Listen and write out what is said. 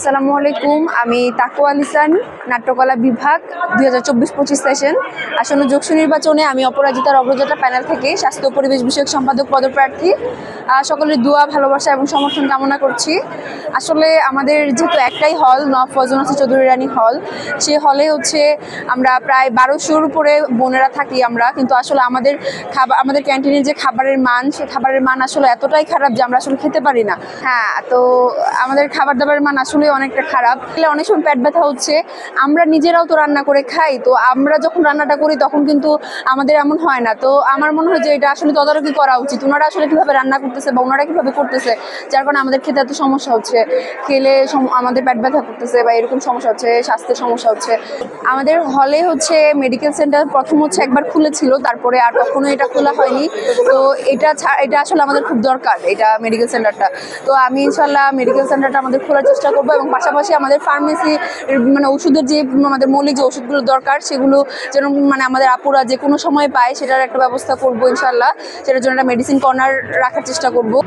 আসসালামু আলাইকুম, আমি তাকু আলিসান, নাট্যকলা বিভাগ, দুই হাজার চব্বিশ পঁচিশ সেশন আসন্ন যোগসু নির্বাচনে আমি অপরাজিতার অগ্রযাত্রা প্যানেল থেকে স্বাস্থ্য পরিবেশ বিষয়ক সম্পাদক পদপ্রার্থী। সকলের দোয়া, ভালোবাসা এবং সমর্থন কামনা করছি। আসলে আমাদের যেহেতু একটাই হল নফ ফজনাসি চৌধুরী রানী হল সেই হলে হচ্ছে আমরা প্রায় বারোশোর উপরে বোনেরা থাকি আমরা, কিন্তু আসলে আমাদের খাবার, আমাদের ক্যান্টিনের যে খাবারের মান সেই খাবারের মান আসলে এতটাই খারাপ যে আমরা আসলে খেতে পারি না। হ্যাঁ তো আমাদের খাবার দাবারের মান আসলে অনেকটা খারাপ। অনেক সময় পেট ব্যথা হচ্ছে, আমরা নিজেরাও তো রান্না করে খাই, তো আমরা যখন রান্নাটা করি তখন কিন্তু আমাদের এমন হয় না। তো আমার মনে হয় যে এটা আসলে তদারকি করা উচিত। ওনারা আসলে কীভাবে রান্না করতেছে বা ওনারা কীভাবে করতেছে, যার কারণে আমাদের খেতে এত সমস্যা হচ্ছে। খেলে সম- আমাদের পেট ব্যথা করতেছে বা এরকম সমস্যা হচ্ছে, স্বাস্থ্যের সমস্যা হচ্ছে। আমাদের হলে হচ্ছে মেডিকেল সেন্টার প্রথম হচ্ছে একবার খুলেছিল, তারপরে আর কখনো এটা খোলা হয়নি। তো এটা এটা আসলে আমাদের খুব দরকার, এটা মেডিকেল সেন্টারটা তো আমি ইনশাল্লাহ মেডিকেল সেন্টারটা আমাদের খোলার চেষ্টা করব এবং পাশাপাশি আমাদের ফার্মেসি মানে ওষুধের যে, আমাদের মৌলিক যে ওষুধগুলো দরকার, সেগুলো যেন মানে আমাদের আপুরা যে কোনো সময় পায়, সেটার একটা ব্যবস্থা করব ইনশাল্লাহ সেটার জন্য একটা মেডিসিন কর্নার রাখার চেষ্টা করব।